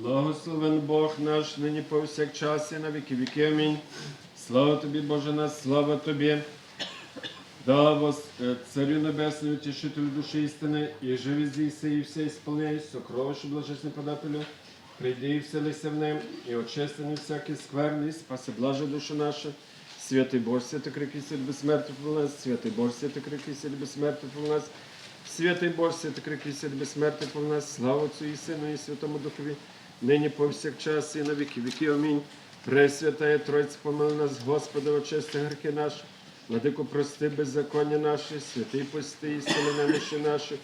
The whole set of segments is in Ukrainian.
Благословен Бог наш, нині повсякчас і на віки віки. Амінь. Слава тобі, Боже наш, слава тобі. Да, вос, е, Царю Небесний, утішителю душі істини, і живі здійси, і все ісполняй, сокровище блажесний подателю, прийди і вселися в ним, і очистини всякий скверний, спаси блаже душу нашу. Святий Боже, святий крики, святий безсмертний по нас, святий Боже, святий крики, святий безсмертний по нас, святий Боже, святий крики, святий безсмертний по нас, слава Отцю і Сину, і Святому Духові, нині повсякчас, і на віки віки. Амінь. Пресвятая Тройця, помили нас, Господи, очисти грехи наші. Владико, прости беззаконня наші, святий пости, і сили немощі наші,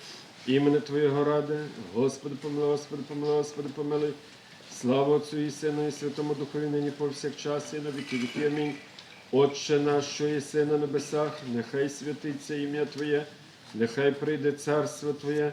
імени Твоєго ради, Господи, помилуй, Господи, помилуй, Господи, помилуй. Слава Отцю і Сину, і Святому Духові, нині повсякчас, і на віки віки. Амінь. Отче наш, що єси на небесах, нехай святиться ім'я Твоє, нехай прийде царство Твоє,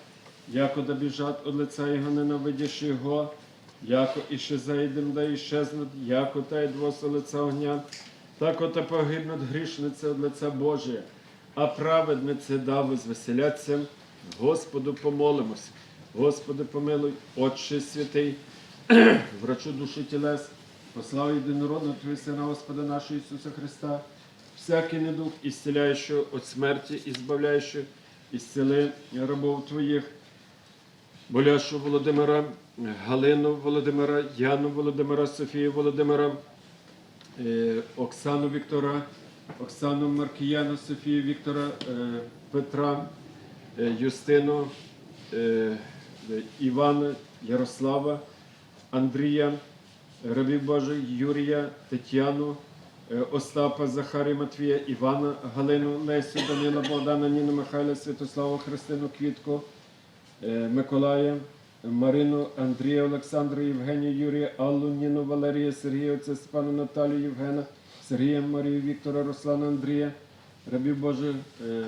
яко да біжать од лица Його, ненавидячи Його, яко іще зайдем, да іщезнуть, яко та й двоса лица огня, так ота погибнуть грішниці од лиця Божия, а праведниці да возвеселяться. Господу помолимося. Господи, помилуй, Отче святий, врачу душі тілес, послав єдинородного Твого Сина Господа нашого Ісуса Христа, всякий недух, ісцеляючого від смерті, і збавляючого, ісцели рабов Твоїх, Боляшу Володимира, Галину Володимира, Яну Володимира, Софію Володимира, е, Оксану Віктора, Оксану Маркіяну, Софію Віктора, е, Петра, е, Юстину, Івана, Ярослава, Андрія, рабів Божий, Юрія, Тетяну, Остапа, Захарія, Матвія, Івана, Галину, Лесю, Данила, Богдана, Ніну, Михайла, Святославу, Христину, Квітку, Миколая, Марину, Андрія, Олександра, Євгенію, Юрія, Аллу, Ніну, Валерія, Сергія, отця Степана, Наталію, Євгена, Сергія, Марію, Віктора, Руслана, Андрія, рабів Божих, е,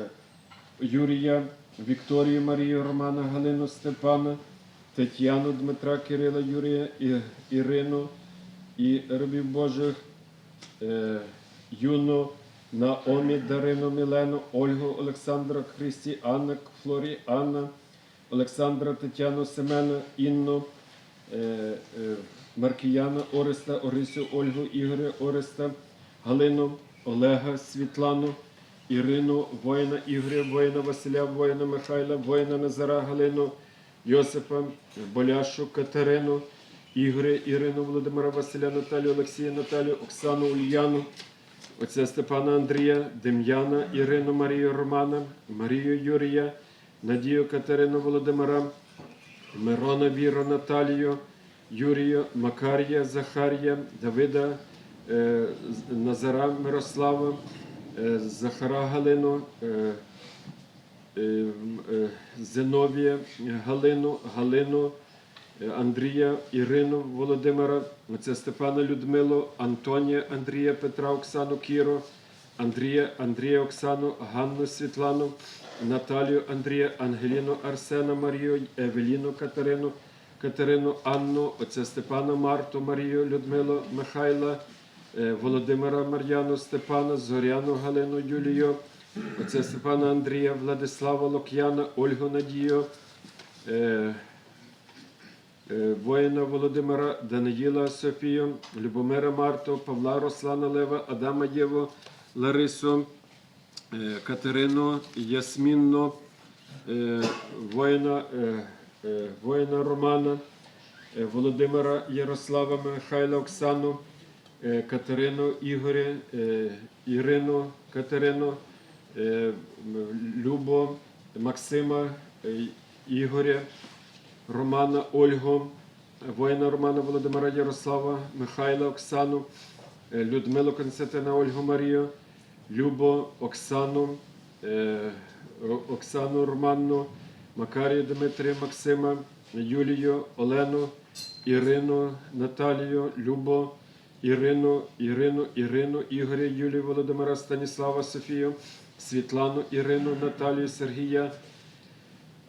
Юрія, Вікторію, Марію, Романа, Галину, Степана, Тетяну, Дмитра, Кирила, Юрія, Ірину і рабів Божих, е, Юну, Наомі, Дарину, Мілену, Ольгу, Олександра, Христі, Анна, Флорі, Анна, Олександра, Тетяну, Семена, Інну, е, е, Маркіяна, Ореста, Орисю, Ольгу, Ігоря, Ореста, Галину, Олега, Світлану, Ірину, воїна Ігоря, воїна Василя, воїна Михайла, воїна Назара, Галину, Йосипа, Боляшу, Катерину, Ігоря, Ірину, Володимира Василя, Наталію, Олексія, Наталію, Оксану, Ульяну, отця Степана Андрія, Дем'яна, Ірину, Марію Романа, Марію Юрія, Надію Катерину Володимира, Мирона Віру Наталію, Юрію, Макарія, Захарія, Давида, е, Назара Мирослава, е, Захара Галину, е, Зиновія Галину, Галину, Андрія, Ірину Володимира, отця Степана Людмилу, Антонія, Андрія, Петра, Оксану Кіро, Андрія, Андрія, Оксану, Ганну Світлану, Наталію, Андрія, Ангеліну, Арсена, Марію, Евеліну, Катерину, Катерину, Анну, отця Степана, Марту, Марію, Людмилу, Михайла, е, Володимира, Мар'яну, Степана, Зоряну, Галину, Юлію, отця Степана Андрія, Владислава, Лук'яна, Ольгу Надію, е, е, воїна Володимира, Даниїла Софію, Любомира Марту, Павла Руслана Лева, Адама Єву, Ларису, е, Катерину, Ясмінну, е, воїна, е, воїна Романа, Володимира Ярослава Михайла Оксану, Катерину Ігоря, Ірину Катерину, Любо, Максима, Ігоря, Романа Ольгу, воїна Романа Володимира Ярослава, Михайла Оксану, Людмилу Константина Ольгу Марію, Любо Оксану, е, Оксану Романну, Макарію Дмитрія Максима, Юлію, Олену, Ірину, Наталію, Любо, Ірину, Ірину, Ірину, Ігоря, Юлію, Володимира, Станіслава, Софію, Світлану, Ірину, Наталію, Сергія,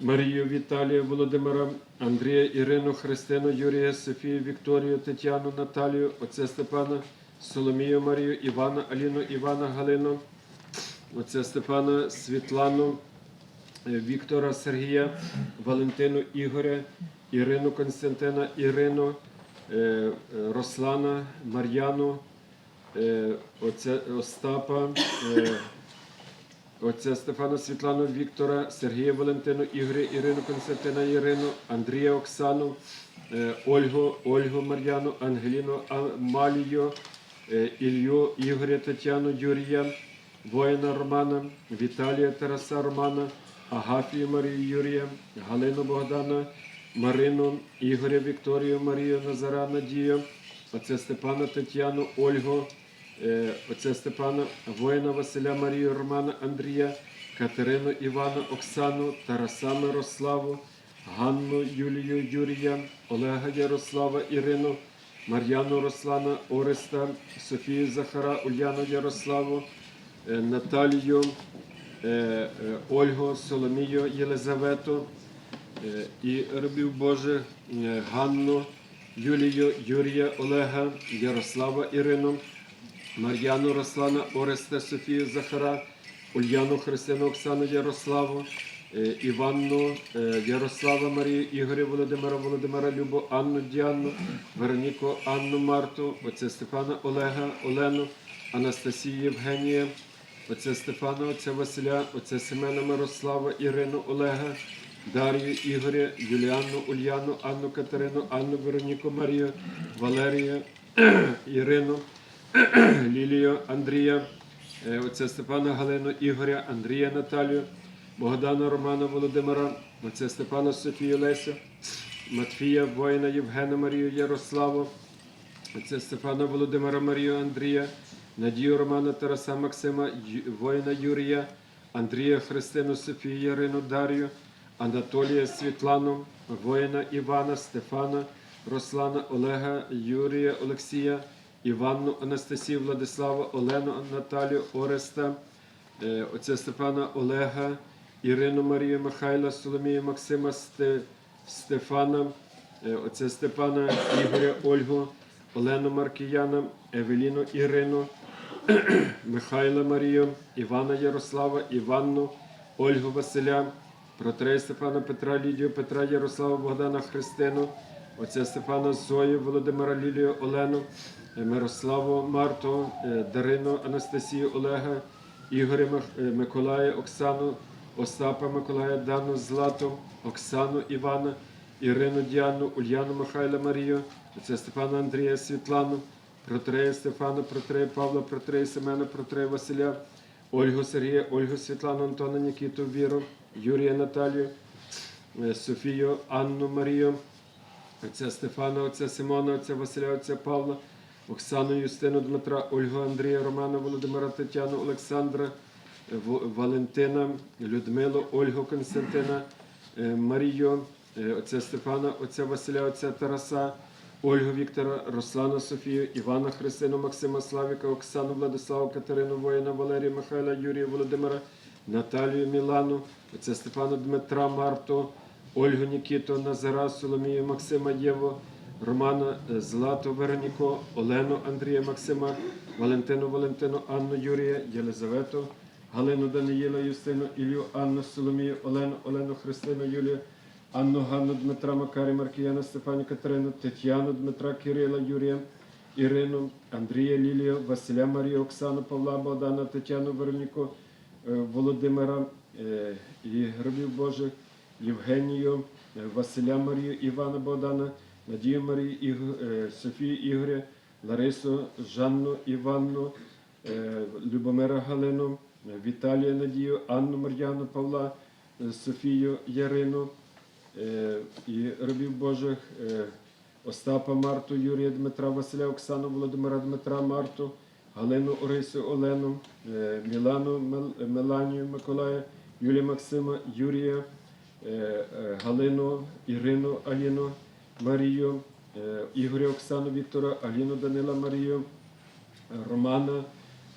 Марію, Віталія, Володимира, Андрія, Ірину, Христину, Юрія, Софію, Вікторію, Тетяну, Наталію, отця Степана, Соломію, Марію, Івана, Аліну, Івана, Галину, отця Степана, Світлану, Віктора, Сергія, Валентину, Ігоря, Ірину, Константина, Ірину, Рослана, Мар'яну, отця Остапа, Отця Стефана Світлану Віктора, Сергія Валентину, Ігоря, Ірину Константина, Ірину, Андрія Оксану, е, Ольгу, Ольгу Мар'яну, Ангеліну Амалію, е, Ілью, Ігоря Тетяну, Юрія, воїна Романа, Віталія Тараса Романа, Агафію Марію Юрія, Галину Богдана, Марину, Ігоря Вікторію, Марію Назара Надію, отця Степана Тетяну, Ольгу, Е, Отця Степана, воїна Василя Марію Романа Андрія, Катерину Івана, Оксану, Тараса Мирославу, Ганну Юлію Юрія, Олега Ярослава Ірину, Мар'яну Руслана, Ореста, Софію Захара, Ульяну Ярославу, е, Наталію, е, е, Ольгу, Соломію Єлизавету і рабів Божих, е, Ганну, Юлію, Юрія, Олега, Ярослава Ірину. Мар'яну Руслана, Ореста Софію Захара, Ульяну Христину Оксану Ярославу, Іванну е, Ярослава Марію, Ігоря Володимира, Володимира Любу, Анну Діанну, Вероніку Анну Марту, отця Стефана Олега, Олену, Анастасію Євгенія, отця Стефана, отця Василя, отця Семена Мирослава, Ірину Олега, Дар'ю Ігоря, Юліанну Ульяну, Анну Катерину, Анну Вероніку Марію, Валерію, Ірину. Лілію Андрія, е, отця Степана Галину, Ігоря, Андрія Наталію, Богдана Романа Володимира, отця Степана Софію Лесю, Матфія, воїна Євгена Марію Ярославу, отця Стефана Володимира Марію Андрія, Надію Романа Тараса Максима, воїна Юрія, Андрія Христину Софію Ярину Дар'ю, Анатолія Світлану, воїна Івана, Стефана, Руслана, Олега, Юрія, Олексія, Іванну, Анастасію, Владислава, Олену, Наталію, Ореста, е, отця Степана Олега, Ірину Марію Михайла, Соломію Максима, Стефана, е, отця Степана, Ігоря, Ольгу, Олену Маркіяна, Евеліну Ірину, Михайла Марію, Івана Ярослава, Іванну, Ольгу Василя, протрея Стефана Петра, Лідію Петра, Ярослава, Богдана Христину, отця Стефана Зою, Володимира Лілію, Олену, е, Мирославу Марту, е, Дарину Анастасію Олега, Ігоря Миколая, Оксану, Остапа Миколая, Дану Злату, Оксану Івана, Ірину Діану, Ульяну Михайла Марію, отця Стефана Андрія Світлану, протрея Стефана, протрея Павла, протрея Семена, протрея Василя, Ольгу Сергія, Ольгу Світлану, Антона Нікіту, Віру, Юрія Наталію, е, Софію, Анну Марію, отця Стефана, отця Симона, отця Василя, отця Павла, Оксану Юстину Дмитра, Ольгу Андрія, Романа, Володимира, Тетяну, Олександра, Валентина, Людмилу, Ольгу Константина, е, Марію, е, отця Стефана, отця Василя, отця Тараса, Ольгу Віктора, Руслана Софію, Івана Христину, Максима Славіка, Оксану Владиславу, Катерину Воїна, Валерія Михайла, Юрія Володимира, Наталію Мілану, отця Стефана Дмитра Марту, Ольгу Нікіту, Назара, Соломію, Максима Єву, Романа е, Злату Вероніку, Олену Андрія Максима, Валентину Валентину, Анну Юрія, Єлизавету, Галину Даниїла, Юстину, Ілью, Анну Соломію, Олену, Олену Христину, Юлію, Анну Ганну Дмитра Макарі, Маркіяна, Стефані Катерину, Тетяну Дмитра Кирила, Юрія, Ірину, Андрія Лілію, Василя Марію, Оксану, Павла Богдана, Тетяну Вероніку, е, Володимира е, і гробів Божих, Євгенію, е, Василя Марію, Івана Богдана, Надію Марію, Софію Ігоря, Ларису, Жанну Іванну, Любомира Галину, Віталія Надію, Анну Мар'яну Павла, е, Софію Ярину е, і рабів Божих е, Остапа Марту, Юрія Дмитра, Василя Оксану, Володимира Дмитра Марту, Галину Орисю Олену, Мілану Меланію Миколая, Юлія Максима, Юрія, Галину, Ірину Аліну, Марію, Ігоря Оксану Віктора, Аліну Данила Марію, Романа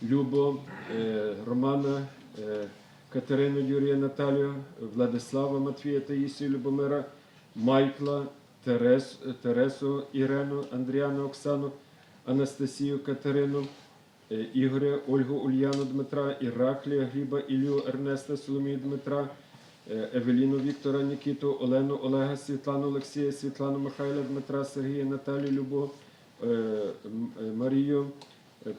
Любо, е, Романа е, Катерину Юрія Наталію, Владислава Матвія Таїсію Любомира, Майкла, Терес, Тересу Ірену, Андріану Оксану, Анастасію Катерину, е, Ігоря, Ольгу Ульяну Дмитра, Іраклія Гліба, Ілю Ернеста, Соломію Дмитра, Евеліну Віктора Нікіту, Олену Олега, Світлану Олексія, Світлану Михайла, Дмитра Сергія, Наталію Любов, Марію,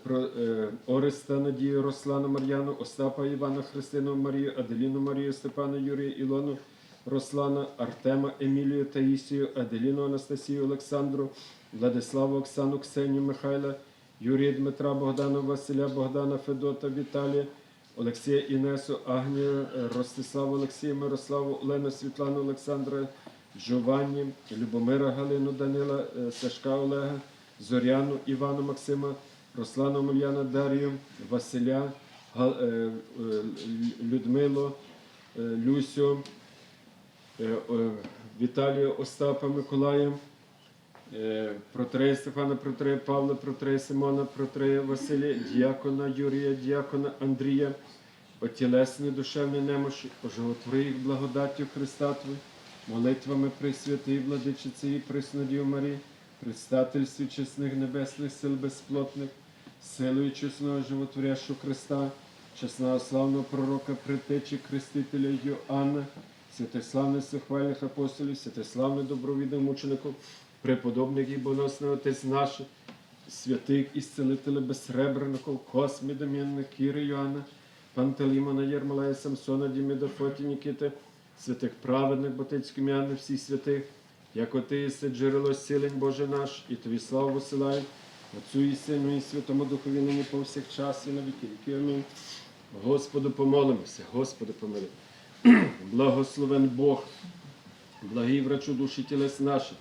про е, Ореста Надію, Руслану Мар'яну, Остапа Івана, Христину Марію, Аделіну Марію, Степана Юрія, Ілону, Руслана, Артема Емілію, Таїсію, Аделіну Анастасію, Олександру, Владиславу Оксану, Ксенію Михайла, Юрія Дмитра, Богдана Василя, Богдана Федота, Віталія, Олексія Інесу, Агнію, е, Ростиславу Олексія, Мирославу, Олену, Світлану Олександра, Джованні, Любомира Галину, Данила, е, Сашка Олега, Зоряну, Івану Максима, Руслану Омельяна, Дар'ю, Василя, е, е, Людмилу, е, Люсю, Віталію Остапа Миколая, Протрея Стефана, Протрея Павла, Протрея Симона, Протрея Василія, діакона Юрія, діакона Андрія, отілесні душевні немощі, оживотвори їх благодаттю Христа Твої, молитвами Пресвятої Владичиці і Преснодію Марії, предстательстві чесних небесних сил безплотних, силою чесного животворящого Христа, чесного славного пророка, притечі, крестителя Йоанна, святославних сухвальних апостолів, святославних добровідних мучеників, преподобних і боносних отець наших, святих ісцелителів безсребреників, Космі, Дем'яних, Кіри, Йоанна, Пантелеймона, Єрмолая, Самсона, Діміда, Фоті, Нікіти, святих праведних, ботицьких м'яни, всіх святих, як ти єси джерело сілень Боже наш, і тобі славу посилають, Отцю і Сину, і Святому Духові нині повсякчас і на віки віки. Амінь. Господу помолимося, Господи помилуй. Благословен Бог, благий врачу душі тілес наших,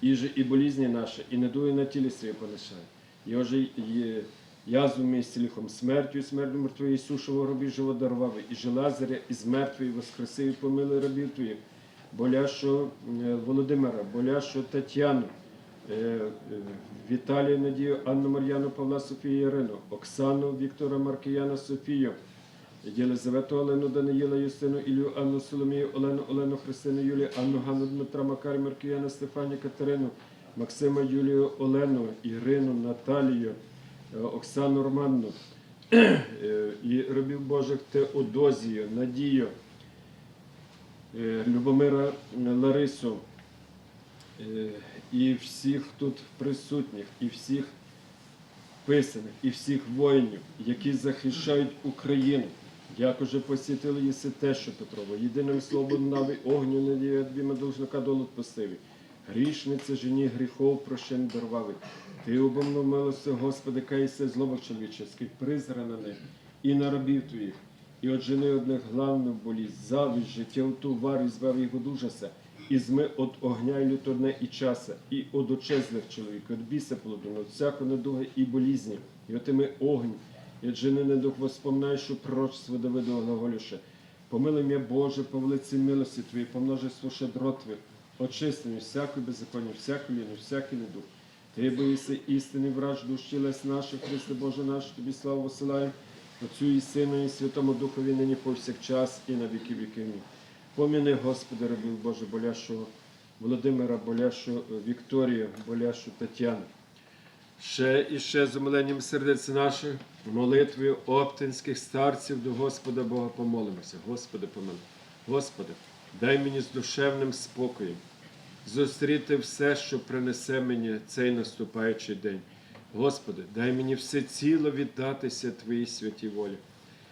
іже і болізні наші, і недує на тілі своє понишає. Його же є язву місці ліхом смертю, і смертю мертвої Ісушого робі живо дарував, і же Лазаря, і з мертвої воскресив, і помилуй рабів твоїх, болящо е, Володимира, болящо Тетяну, е, е, Віталія Надію, Анну Мар'яну, Павла Софію Ірину, Оксану, Віктора Маркіяна, Софію, Єлизавету Олену, Даниїла, Юстину, Ілю, Анну Соломію, Олену, Олену, Христину, Юлію, Анну, Ганну, Дмитра, Макарі, Маркіяна, Стефані, Катерину, Максима, Юлію, Олену, Ірину, Наталію, е, Оксану Романну, і рабів Божих Теодозію, Надію, Любомира Ларису, і всіх тут присутніх, і всіх писаних, і всіх воїнів, які захищають Україну. Як уже посітили єси те, що Петрово, єдиним словом нави огню двіма должника долу пустиві. Грішниця жені гріхов прощен дарвавий. Ти обомнув милости, Господи, кайся злобах чоловіческих, призра на них і на рабів твоїх. І от жени одних главну болість, завість, життя товар, і збав його дужаса, і зми от огня і люторне і часа, і од очезних чоловік, от біса полудину, от всякої недуги і болізні, і отими огонь, і от жени недух воспоминай, що пророчество Давиду глаголюше. Помилуй м'я Боже, по велиці милості Твої, по множеству щедрот Твоїх, очисти всякої беззаконня, всяку ліну, всякий недух. Ти боїся істини, враж душі лес наших, Христе Боже наш, Тобі славу посилаємо, Отцю і Сину, і Святому Духові нині повсякчас і на віки віки. Поміни, Господи, рабів Боже, болящого Володимира, болящого Вікторію, болящу Тетяну. Ще і ще з умиленням сердець наших, молитвою оптинських старців до Господа Бога помолимося. Господи, помилуй. Господи, дай мені з душевним спокоєм зустріти все, що принесе мені цей наступаючий день. Господи, дай мені все ціло віддатися Твоїй святій волі.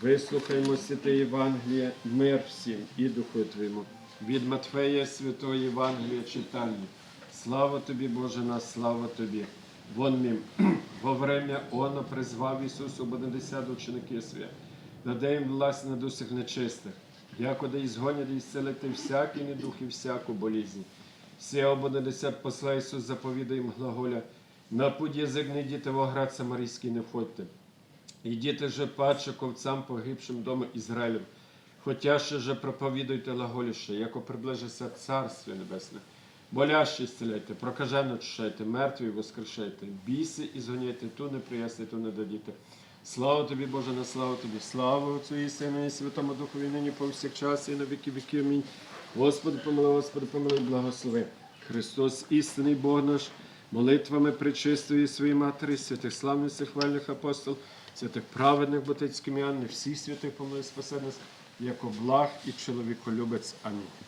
вислухаймо святе Євангеліє, мир всім і Духу Твоєму. Від Матфея Святого Євангелія читання. Слава тобі, Боже наш, слава тобі. Вон мім, во время Оно призвав Ісус у Бонадесят ученики свої, даде їм власть над усіх нечистих, якоди і згонять і зцелити всякий недух і всяку болізнь. Всі обонадесят посла Ісус заповідає їм глаголя, на путь язик не йдіте в оград Самарійський не входьте. Ідіте же паче ковцам погибшим дому Ізраїлем, хотя ще же проповідуйте глаголіще, яко приближиться Царствие Небесне. Болящі зціляйте, прокажено чешайте, мертві воскрешайте, біси і згоняйте, ту не приясти, ту не дадіте. Слава тобі, Боже, на славу тобі, слава Отцю і Сину і Святому Духові, нині повсякчас і на віки віки. Амінь. Господи, помилуй, Господи, помилуй, благослови. Христос, істинний Бог наш, молитвами причистої своїй матері, святих славних хвальних апостол, святих праведних ботицьких м'ян, всіх святих помилуй, спаси нас, як благ і чоловіколюбець. Амінь.